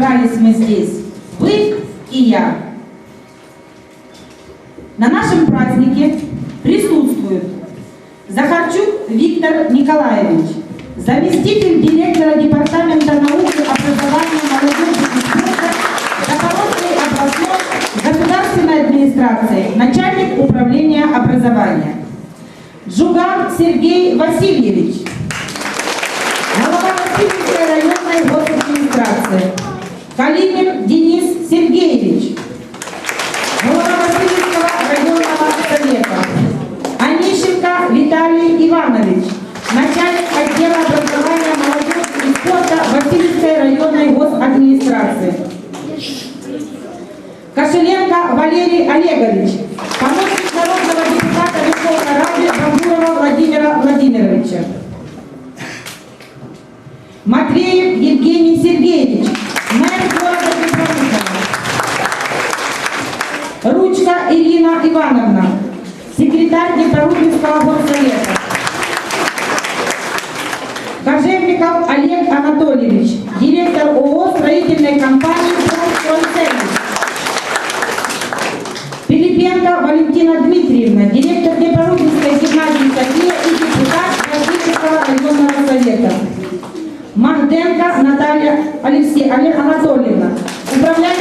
собрались мы здесь, вы и я. На нашем празднике присутствуют Захарчук Виктор Николаевич, заместитель директора Департамента науки, образования, молодежи и спорта Запорожской областной государственной администрации, начальник управления образования. Джуган Сергей Васильевич, глава Васильевской районной госадминистрации. Калинин Денис Сергеевич, Ручка Ирина Ивановна, секретарь Днепропетровского горсовета. Кожевников Олег Анатольевич, директор ООО строительной компании «Промстройсервис». Пилипенко Валентина Дмитриевна, директор Днепропетровской гимназии София и депутат Владимирского районного совета. Магденко Наталья Алексей, Олег Анатольевна, управляющая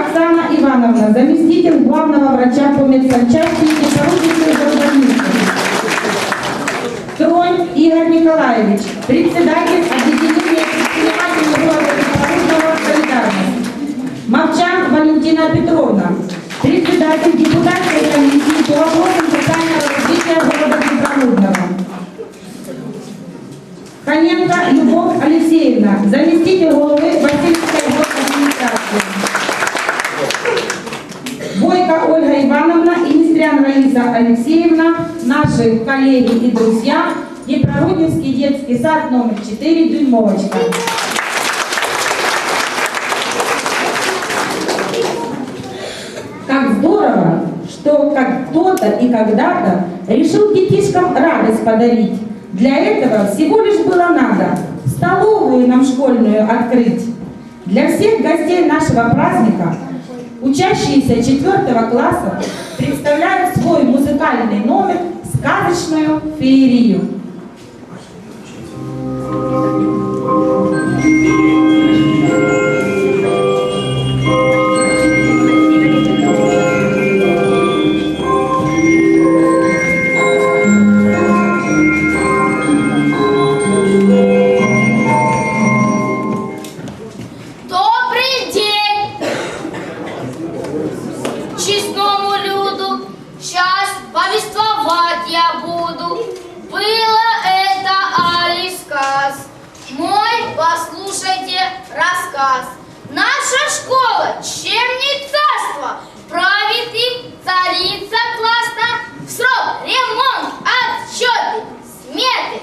Оксана Ивановна, заместитель главного врача по медсанчасти Днепропетровской городовницы. Тронь Игорь Николаевич, председатель объединения предпринимателей города Днепропетровского «Солидарность». Мовчан Валентина Петровна, председатель депутатской комиссии по вопросам социального развития города Днепропетровского. Коненко Любовь Алексеевна, заместитель головы Васильевской администрации. Бойко Ольга Ивановна и Нестрян Раиса Алексеевна, наши коллеги и друзья, Днепрорудневский детский сад номер 4, Дюймовочка. Как здорово, что как кто-то и когда-то решил детишкам радость подарить. Для этого всего лишь было надо столовую нам школьную открыть. Для всех гостей нашего праздника учащиеся 4 класса представляют свой музыкальный номер «Сказочную феерию». Царица классно. В срок ремонт, отчеты, сметы.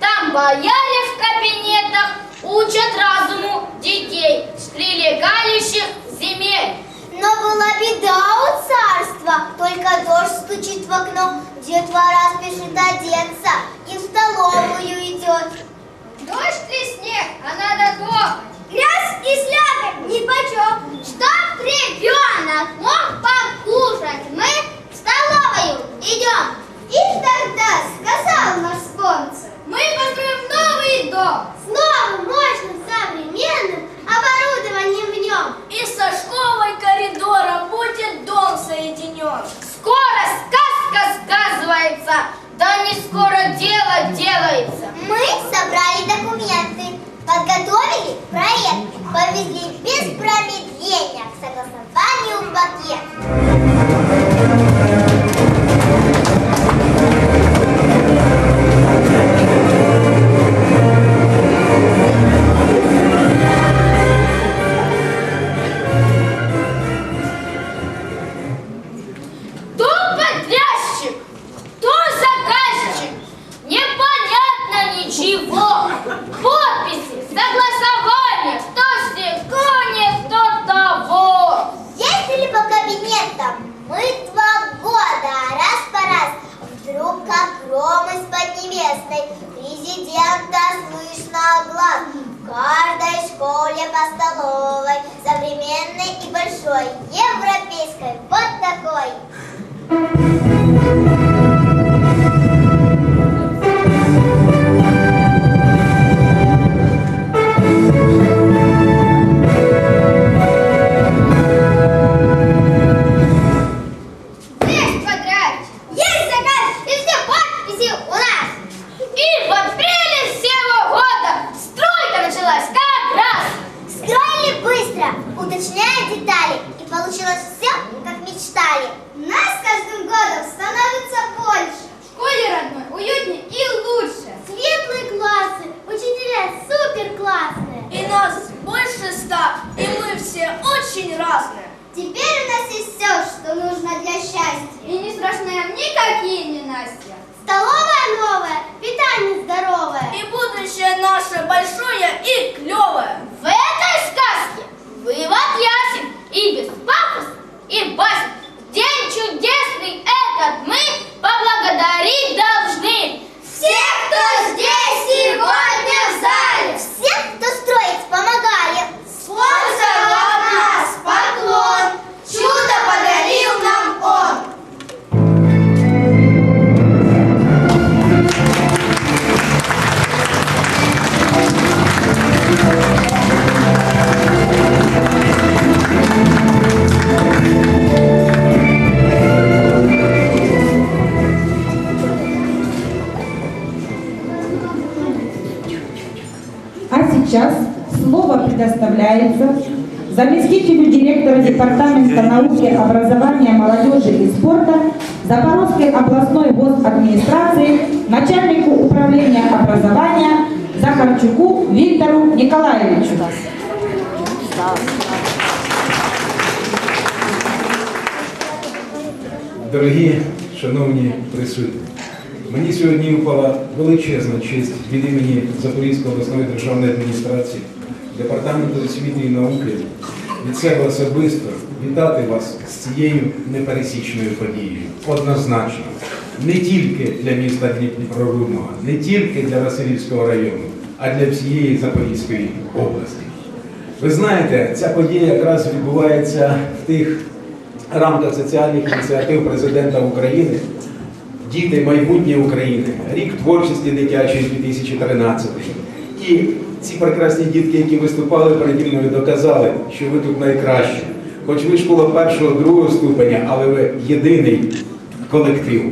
Там бояре в кабинетах учат разуму детей с прилегающих земель. Но была беда у царства, только дождь стучит в окно, детвора спешит одеться и в столовую идет. Дождь и снег, а надо дома. Грязь и слякоть нипочем, чтоб ребенок мог покушать, мы в столовую идем. И тогда сказал наш спонсор, Мы построим новый дом. с новым повезли без промедления к согласованию в пакет. каждой школе по столовой, современной и большой, европейской, вот такой. заместителю директора Департамента науки, образования, молодежи и спорта Запорожской областной госадминистрации, начальнику управления образования Захарчуку Виктору Николаевичу. Дорогі шановні присутні, мені сьогодні впала величезна честь від імені Запорізької обласної державної адміністрації, Департаменту освіти і науки від себе особисто вітати вас з цією непересічною подією. Однозначно, не тільки для міста Дніпрорудного, не тільки для Васильівського району, а для всієї Запорізької області. Ви знаєте, ця подія якраз відбувається в тих рамках соціальних ініціатив президента України. Діти майбутнє України, рік творчості дитячої 2013. І ці прекрасні дітки, які виступали переді мною, доказали, що ви тут найкращі. Хоч ви школа першого, другого ступеня, але ви єдиний колектив.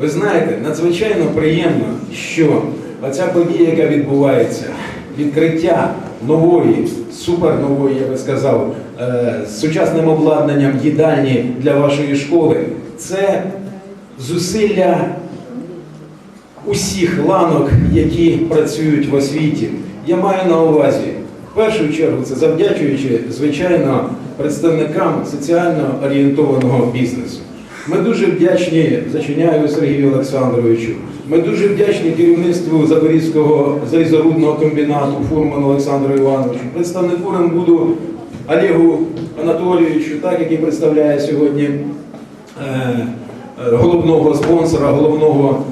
Ви знаєте, надзвичайно приємно, що оця подія, яка відбувається, відкриття нової, супернової, я би сказав, е, з сучасним обладнанням їдальні для вашої школи, це зусилля усіх ланок, які працюють в освіті. Я маю на увазі, в першу чергу, це завдячуючи, звичайно, представникам соціально орієнтованого бізнесу. Ми дуже вдячні зачиняю Сергію Олександровичу. Ми дуже вдячні керівництву Запорізького залізорудного комбінату Фурману Олександру Івановичу, представнику Рембуду Олегу Анатолійовичу, так який представляє сьогодні е, головного спонсора, головного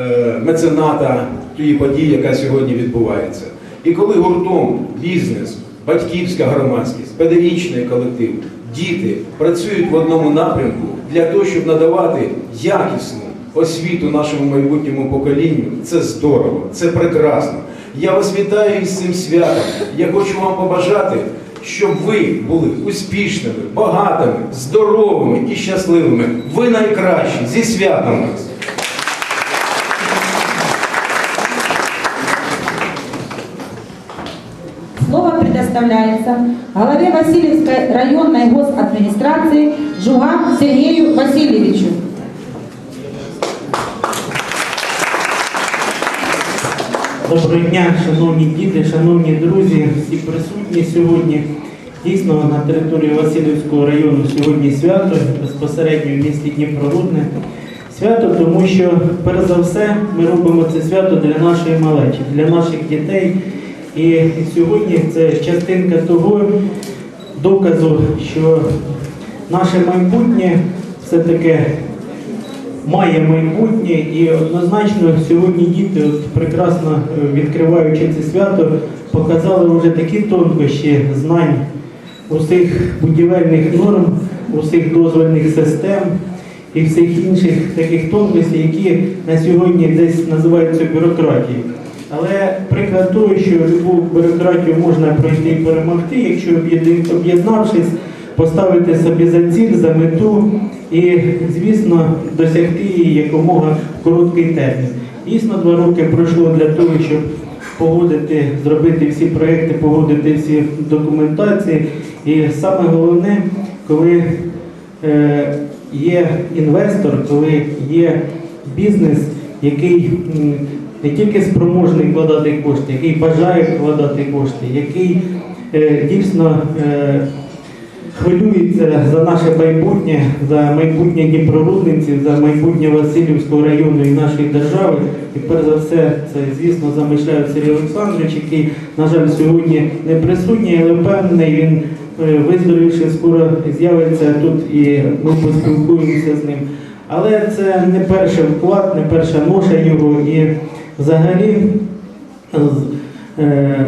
е, мецената тієї події, яка сьогодні відбувається. І коли гуртом бізнес, батьківська громадськість, педагогічний колектив, діти працюють в одному напрямку для того, щоб надавати якісну освіту нашому майбутньому поколінню, це здорово, це прекрасно. Я вас вітаю із цим святом. Я хочу вам побажати, щоб ви були успішними, багатими, здоровими і щасливими. Ви найкращі зі святом вас! Предоставляется главе Васильевской районной госадминистрации Жуган Сергею Васильевичу. Доброго дня, шановні діти, шановні друзі, всі присутні сьогодні. Дійсно, на території Васильівського району сьогодні свято, безпосередньо в місті Дніпрорудне. Свято, тому що, перш за все, ми робимо це свято для нашої малечі, для наших дітей. І сьогодні це частинка того доказу, що наше майбутнє все-таки має майбутнє і однозначно сьогодні діти, от прекрасно е, відкриваючи це свято, показали вже такі тонкощі знань усіх будівельних норм, усіх дозвольних систем і всіх інших таких тонкостей, які на сьогодні десь називаються бюрократією. Але приклад того, що любу бюрократію можна пройти і перемогти, якщо об'єднавшись, поставити собі за ціль, за мету і, звісно, досягти її якомога в короткий термін. Дійсно, два роки пройшло для того, щоб погодити, зробити всі проекти, погодити всі документації. І саме головне, коли е, є інвестор, коли є бізнес, який не тільки спроможний вкладати кошти, який бажає вкладати кошти, який е, дійсно е, хвилюється за наше майбутнє, за майбутнє Дніпрорудниці, за майбутнє Васильівського району і нашої держави. І перш за все, це, звісно, замишляє Сергій Олександрович, який, на жаль, сьогодні не присутній, але впевнений, він е, виздоровівши скоро з'явиться тут і ми поспілкуємося з ним. Але це не перший вклад, не перша ноша його і взагалі е,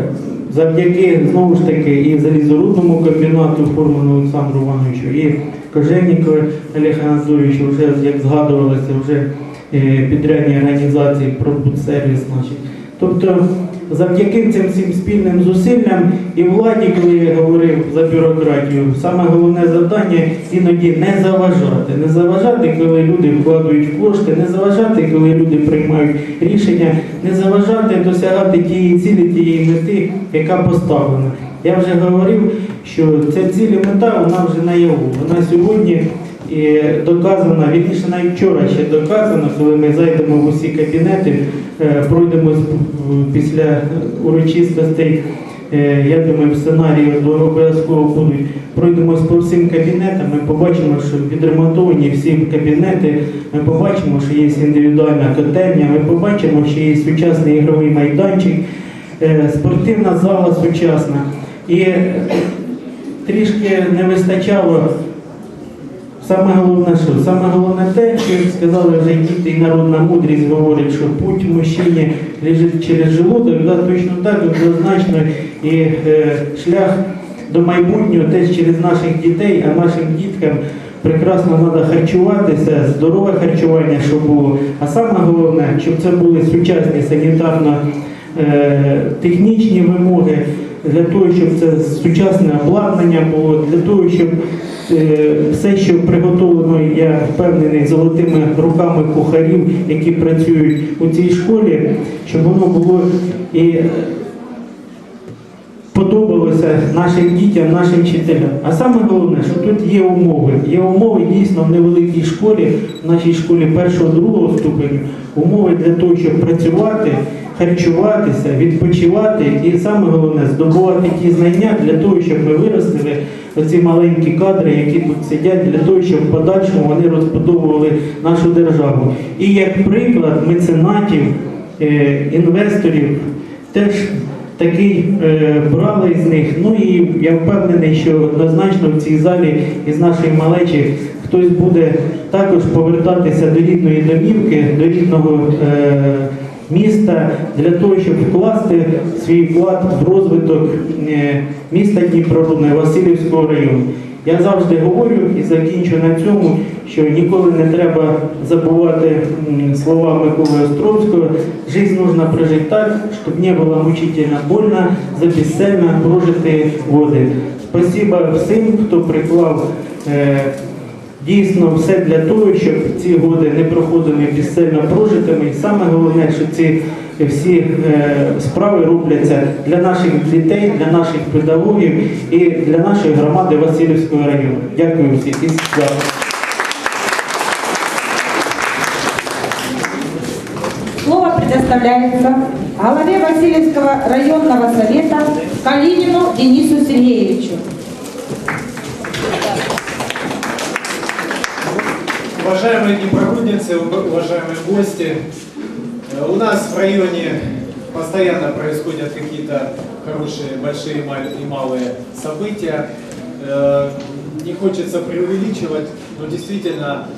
завдяки знову ж таки і залізорудному комбінату Форману Олександру Івановичу, і Кожевнікову Олег Анатолійовичу, вже як згадувалося, вже е, підрядні організації про будсервіс, наші. Тобто завдяки цим всім спільним зусиллям і владі, коли я говорив за бюрократію, саме головне завдання іноді не заважати. Не заважати, коли люди вкладають кошти, не заважати, коли люди приймають рішення, не заважати досягати тієї цілі, тієї мети, яка поставлена. Я вже говорив, що ця ціль і мета вона вже наяву. Вона сьогодні і доказано, вірніше навіть вчора ще доказано, коли ми зайдемо в усі кабінети, е, пройдемо після урочистостей, е, я думаю, в сценарії обов'язково будуть, пройдемось по всім кабінетам, ми побачимо, що відремонтовані всі кабінети, ми побачимо, що є індивідуальна котельня, ми побачимо, що є сучасний ігровий майданчик, е, спортивна зала сучасна. І трішки не вистачало Саме головне, що саме головне те, що як сказали вже діти і народна мудрість говорить, що путь мужчині лежить через желудок, да, точно так однозначно і е, шлях до майбутнього теж через наших дітей, а нашим діткам прекрасно треба харчуватися, здорове харчування, щоб було. А саме головне, щоб це були сучасні санітарно е, вимоги, для того, щоб це сучасне обладнання було, для того, щоб е, все, що приготовлено, я впевнений, золотими руками кухарів, які працюють у цій школі, щоб воно було і подобалося нашим дітям, нашим вчителям. А саме головне, що тут є умови. Є умови дійсно в невеликій школі, в нашій школі першого другого ступеню, умови для того, щоб працювати, харчуватися, відпочивати і саме головне здобувати ті знання для того, щоб ми виростили оці маленькі кадри, які тут сидять, для того, щоб в подальшому вони розбудовували нашу державу. І як приклад меценатів, е, інвесторів теж такий е, брали з них. Ну і я впевнений, що однозначно в цій залі із нашої малечі хтось буде також повертатися до рідної домівки, до рідного е, міста для того, щоб вкласти свій вклад в розвиток е, міста Дніпрорудне Васильівського району. Я завжди говорю і закінчу на цьому, що ніколи не треба забувати слова Миколи Островського. Жизнь нужно прожить так, щоб не було мучительно больно за бесцельно прожити годи. Спасибо всім, хто приклав е, дійсно все для того, щоб ці годи не проходили безцельно прожитими. І саме головне, що ці всі е, справи робляться для наших дітей, для наших педагогів і для нашої громади Васильівського району. Дякую всім і свято. Слово предоставляется главе Васильевского районного совета Калинину Денису Сергеевичу. Уважаемые днепрорудницы, уважаемые гости, э, у нас в районе постоянно происходят какие-то хорошие, большие и малые события. Э, Не хочется преувеличивать, но действительно